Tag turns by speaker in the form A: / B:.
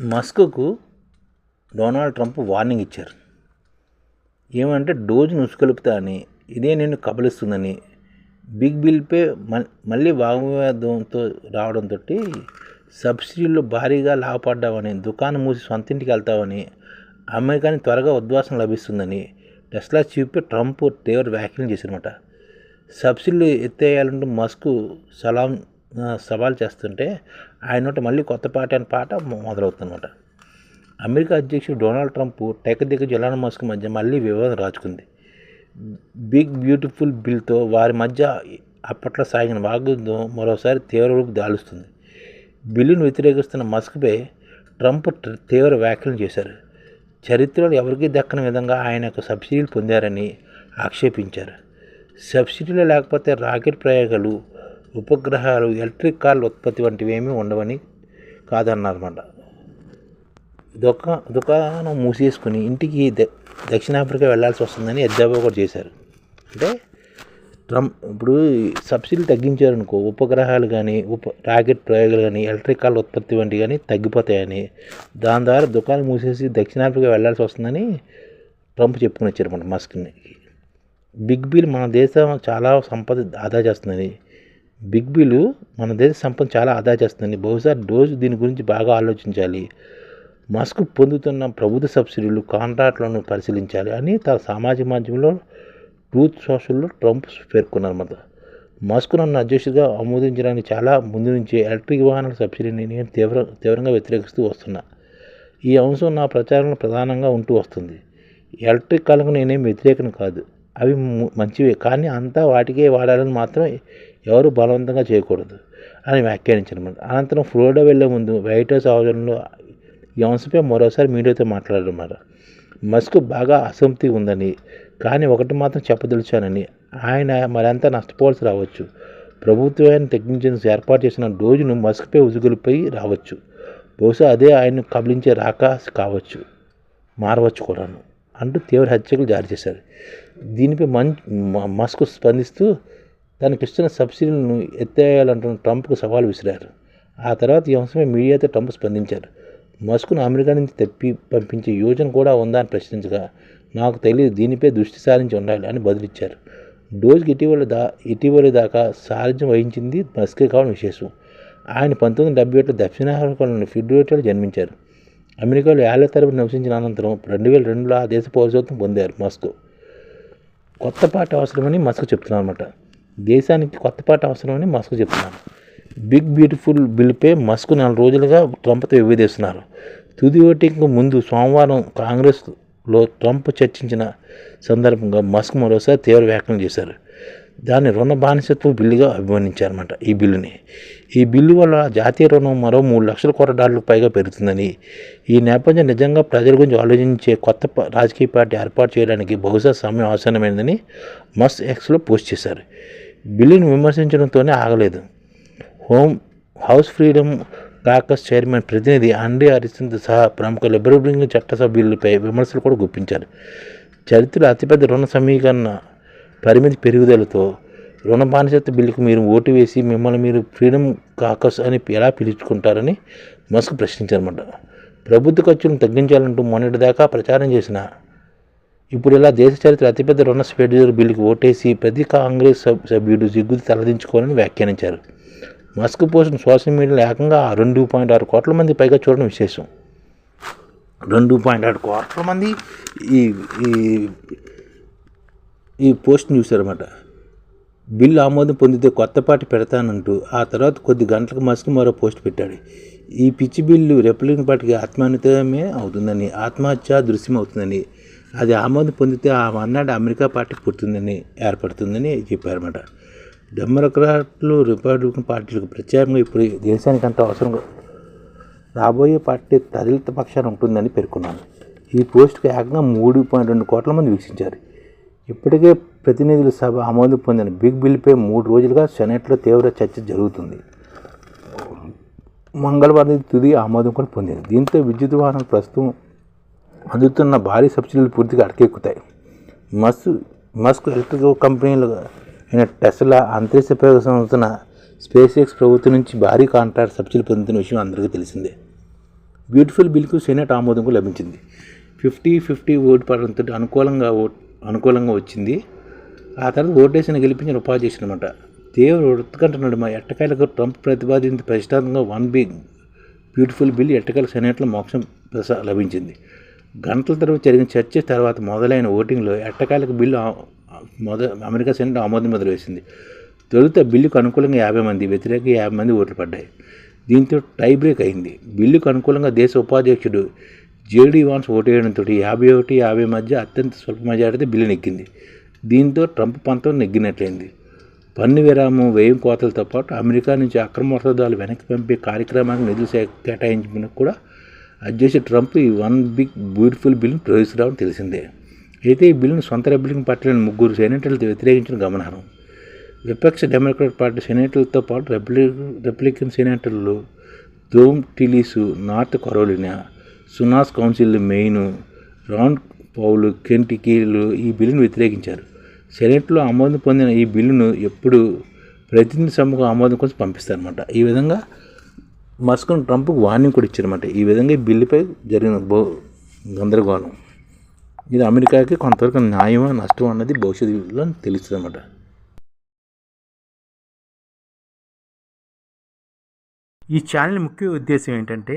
A: మస్క్కు Donald Trump warning ఇచ్చారు. ఏమంటే డోజు నుసుకలుపుతా అని ఇదే నేను కబలిస్తుందని బిగ్ బిల్పై మళ్ళీ వాగ్వాదంతో రావడంతో సబ్సిడీల్లో భారీగా లాభపడ్డావని దుకాణం మూసి సొంతింటికి వెళ్తావని అమెరికాని త్వరగా ఉద్వాసం లభిస్తుందని టెస్లా చీఫ్పై ట్రంప్ తీవ్ర వ్యాఖ్యలు చేశారన్నమాట. సబ్సిడీలు ఎత్తేయాలంటే మస్క్ సలాం సవాల్ చేస్తుంటే ఆయన మళ్ళీ కొత్త పాట అని పాట మొదలవుతుందన్నమాట. అమెరికా అధ్యక్షుడు డొనాల్డ్ ట్రంప్ టెక్ జలాన్ మస్క్ మధ్య మళ్ళీ వివాదం రాచుకుంది బిగ్ బ్యూటిఫుల్ బిల్తో వారి మధ్య అప్పట్లో సాగిన వాగ్యుద్ధం మరోసారి తీవ్ర రూపు దాలుస్తుంది. బిల్లును వ్యతిరేకిస్తున్న మస్క్పై ట్రంప్ తీవ్ర వ్యాఖ్యలు చేశారు. చరిత్రలో ఎవరికీ దక్కని విధంగా ఆయన యొక్క సబ్సిడీలు పొందారని ఆక్షేపించారు. సబ్సిడీలు లేకపోతే రాకెట్ ప్రయోగాలు ఉపగ్రహాలు ఎలక్ట్రిక్ కార్లు ఉత్పత్తి వంటివి ఏమీ ఉండవని కాదన్నారన్నమాట. దుకా దుకాణం మూసేసుకుని ఇంటికి దక్షిణాఫ్రికా వెళ్ళాల్సి వస్తుందని ఎద్దాబా కూడా చేశారు. అంటే ట్రంప్ ఇప్పుడు సబ్సిడీలు తగ్గించారనుకో ఉపగ్రహాలు కానీ ఉప రాకెట్ ప్రయోగాలు కానీ ఎలక్ట్రిక్ కార్ల ఉత్పత్తి వంటి కానీ తగ్గిపోతాయని దాని ద్వారా దుకాణం మూసేసి దక్షిణాఫ్రికా వెళ్ళాల్సి వస్తుందని ట్రంప్ చెప్పుకుని మన మస్క్ని. బిగ్ బిల్ మన దేశం చాలా సంపద ఆదా చేస్తుందని బిగ్ బిలు మన దేశ సంపద చాలా ఆదా చేస్తుంది బహుశా డోజ్ దీని గురించి బాగా ఆలోచించాలి. మస్క్ పొందుతున్న ప్రభుత్వ సబ్సిడీలు కాంట్రాక్ట్లను పరిశీలించాలి అని తన సామాజిక మాధ్యమంలో ట్రూత్ సోషల్లో ట్రంప్ పేర్కొన్నారన్నమాట మస్క్ నన్ను అధ్యక్షుడిగా ఆమోదించడానికి చాలా ముందు నుంచి ఎలక్ట్రిక్ వాహనాల సబ్సిడీని నేను తీవ్ర తీవ్రంగా వ్యతిరేకిస్తూ వస్తున్నా. ఈ అంశం నా ప్రచారంలో ప్రధానంగా ఉంటూ వస్తుంది. ఎలక్ట్రిక్ కాలకు నేనేం వ్యతిరేకం కాదు. అవి మంచివే. కానీ అంతా వాటికే వాడాలని మాత్రం ఎవరు బలవంతంగా చేయకూడదు అని వ్యాఖ్యానించారు. అనంతరం ఫ్లోరిడా వెళ్ళే ముందు వైట్ హౌస్ ఆవరణలో ఈ అంశంపై మరోసారి మీడియాతో మాట్లాడమన్నారు మస్క్ బాగా అసంతృప్తి ఉందని కానీ ఒకటి మాత్రం చెప్పదలిచానని ఆయన మరింత నష్టపోవాల్సి రావచ్చు. ప్రభుత్వాన్ని తగ్గించేందుకు ఏర్పాటు చేసిన డోజును మస్క్పై ఉజుగులపై రావచ్చు. బహుశా అదే ఆయన్ను కబలించే రాక కావచ్చు. మారవచ్చు కూడాను. అంటూ తీవ్ర హెచ్చరికలు జారీ చేశారు. దీనిపై మన్ మస్క్ స్పందిస్తూ తనకిస్తున్న సబ్సిడీలను ఎత్తేయాలంటున్న ట్రంప్కు సవాల్ విసిరారు. ఆ తర్వాత ఈ అంశమే మీడియాతో ట్రంప్ స్పందించారు. మస్క్ను అమెరికా నుంచి తెప్పి పంపించే యోజన కూడా ఉందా అని ప్రశ్నించగా నాకు తెలియదు దీనిపై దృష్టి సారించి ఉండాలి అని బదులిచ్చారు. డోజ్కి ఇటీవల దా ఇటీవల దాకా సారథ్యం వహించింది మస్కే కావడం విశేషం. ఆయన పంతొమ్మిది వందల డెబ్బై ఏడులో దక్షిణాఫ్రికాలోని ఫిబ్రవరిలో జన్మించారు. అమెరికాలో ఏళ్ళ తరపు నివసించిన అనంతరం రెండు వేల రెండులో ఆ దేశ పౌరసత్వం పొందారు మస్క్. కొత్త పాట అవసరమని మస్క్ చెప్తున్నాను అనమాట దేశానికి కొత్త పాట అవసరమని మస్క్ చెప్తున్నాను బిగ్ బ్యూటిఫుల్ బిల్పై మస్క్ నెల రోజులుగా ట్రంప్తో విభేదిస్తున్నారు. తుది ఓటింగ్కు ముందు సోమవారం కాంగ్రెస్లో ట్రంప్ చర్చించిన సందర్భంగా మస్క్ మరోసారి తీవ్ర వ్యాఖ్యలు చేశారు. దాన్ని రుణ బానిసత్వ బిల్లుగా అభివర్ణించారన్నమాట ఈ బిల్లుని. ఈ బిల్లు వల్ల జాతీయ రుణం మరో మూడు లక్షల కోట్ల డాలర్లకు పైగా పెరుగుతుందని. ఈ నేపథ్యం నిజంగా ప్రజల గురించి ఆలోచించే కొత్త రాజకీయ పార్టీ ఏర్పాటు చేయడానికి బహుశా సమయం అవసరమైందని మస్ ఎక్స్లో పోస్ట్ చేశారు. బిల్లును విమర్శించడంతోనే ఆగలేదు. Home House Freedom Caucus chairman ప్రతినిధి అండే హరిసింద్ సహా ప్రముఖ లిబరల్ చట్టసభ్యులపై విమర్శలు కూడా గుప్పించారు. చరిత్రలో అతిపెద్ద రుణ సమీకరణ పరిమితి పెరుగుదలతో రుణ బానిసత్వ బిల్లుకు మీరు ఓటు వేసి మిమ్మల్ని మీరు ఫ్రీడమ్ కాకస్ అని ఎలా పిలుచుకుంటారని మస్క్ ప్రశ్నించారన్నమాట. ప్రభుత్వ ఖర్చులను తగ్గించాలంటూ మొన్నటి దాకా ప్రచారం చేసిన ఇప్పుడు ఇలా దేశ చరిత్ర అతిపెద్ద రుణ షెడ్యూల్ బిల్లుకు ఓటేసి ప్రతి కాంగ్రెస్ సభ్యుడు జిగ్గులు తలదించుకోవాలని వ్యాఖ్యానించారు. మస్క్ పోస్ట్ను సోషల్ మీడియాలో ఏకంగా రెండు పాయింట్ ఆరు కోట్ల మంది పైగా చూడడం విశేషం. రెండు పాయింట్ ఆరు కోట్ల మంది ఈ ఈ పోస్ట్ని చూశారన్నమాట బిల్లు ఆమోదం పొందితే కొత్త పార్టీ పెడతానంటూ ఆ తర్వాత కొద్ది గంటలకు మసుకు మరో పోస్ట్ పెట్టాడు. ఈ పిచ్చి బిల్లు రిపబ్లికన్ పార్టీకి ఆత్మాన్వితమే అవుతుందని ఆత్మహత్య దృశ్యం అవుతుందని అది ఆమోదం పొందితే ఆ మన్నాడు అమెరికా పార్టీ పుడుతుందని ఏర్పడుతుందని చెప్పారన్నమాట. డెమోక్రాట్లు రిపబ్లికన్ పార్టీలకు ప్రత్యేకంగా ఇప్పుడు దేశానికి అంత అవసరం రాబోయే పార్టీ తదిలిత పక్షాన ఉంటుందని పేర్కొన్నాను. ఈ పోస్ట్కి ఏకంగా మూడు పాయింట్ రెండు కోట్ల మంది వీక్షించారు. ఇప్పటికే ప్రతినిధుల సభ ఆమోదం పొందిన బిగ్ బిల్పై మూడు రోజులుగా సెనెట్లో తీవ్ర చర్చ జరుగుతుంది. మంగళవారం తుది ఆమోదం కూడా పొందింది. దీంతో విద్యుత్ వాహనాలు ప్రస్తుతం అందుతున్న భారీ సబ్సిడీలు పూర్తిగా అటకెక్కుతాయి. మస్ మస్క్ ఎలక్ట్రిక్ కంపెనీలు అయిన టెస్లా అంతరిక్ష ప్రయోగ సంస్థన స్పేస్ ఎక్స్ ప్రభుత్వం నుంచి భారీ కాంట్రాక్ట్ సబ్సిడీ పొందుతున్న విషయం అందరికీ తెలిసిందే. బ్యూటిఫుల్ బిల్కు సెనెట్ ఆమోదం కూడా లభించింది. ఫిఫ్టీ ఫిఫ్టీ ఓటు పడడంతో అనుకూలంగా ఓట్ అనుకూలంగా వచ్చింది. ఆ తర్వాత ఓటేసిన గెలిపించిన ఉపాధ్యక్షుడు అనమాట తీవ్ర ఉత్కంఠ మా ఎట్టకాయలకు ట్రంప్ ప్రతిపాదించిన ప్రతిష్టాత్మకంగా వన్ బిగ్ బ్యూటిఫుల్ బిల్ ఎట్టకాయల సెనేట్లో మోక్షం ప్రసా లభించింది. గంటల తర్వాత జరిగిన చర్చ తర్వాత మొదలైన ఓటింగ్లో ఎట్టకాయలకు బిల్లు మొద అమెరికా సెనేట్ ఆమోదం మొదలు వేసింది తొలుత బిల్లుకు అనుకూలంగా యాభై మంది వ్యతిరేక యాభై మంది ఓట్లు పడ్డాయి. దీంతో టై బ్రేక్ అయింది. బిల్లుకు అనుకూలంగా దేశ ఉపాధ్యక్షుడు జేడీ వాన్స్ ఓటు వేయడంతో యాభై ఒకటి యాభై మధ్య అత్యంత స్వల్ప మెజారిటీ బిల్లు నెగ్గింది. దీంతో ట్రంప్ పంతం నెగ్గినట్లయింది. పన్ను విరామం వ్యయం కోతలతో పాటు అమెరికా నుంచి అక్రమ వసదాలు వెనక్కి పంపే కార్యక్రమానికి నిధులు కేటాయించిన కూడా అధ్యక్షుడు ట్రంప్ ఈ వన్ బిగ్ బ్యూటిఫుల్ బిల్లును ప్రవేశించడం తెలిసిందే. అయితే ఈ బిల్లును సొంత రిపబ్లికన్ పార్టీలోని ముగ్గురు సెనేటర్లతో వ్యతిరేకించిన గమనార్హం. విపక్ష డెమోక్రాట్ పార్టీ సెనేటర్లతో పాటు రెప్లి రెప్లికన్ సెనేటర్లు దోమ్ టిలీసు నార్త్ కరోలినా సునాస్ కౌన్సిల్ మెయిన్ రాన్ పౌలు కెంటికీలు ఈ బిల్లును వ్యతిరేకించారు. సెనెట్లో ఆమోదం పొందిన ఈ బిల్లును ఎప్పుడు ప్రతినిధి సభకు ఆమోదం కోసం పంపిస్తారన్నమాట. ఈ విధంగా మస్కన్ ట్రంప్కు వార్నింగ్ కూడా ఇచ్చారన్నమాట. ఈ విధంగా ఈ బిల్లుపై జరిగిన బో గందరగోళం. ఇది అమెరికాకి కొంతవరకు న్యాయమా నష్టం అన్నది భవిష్యత్తులో తెలుస్తుంది అన్నమాట
B: ఈ ఛానల్ ముఖ్య ఉద్దేశం ఏంటంటే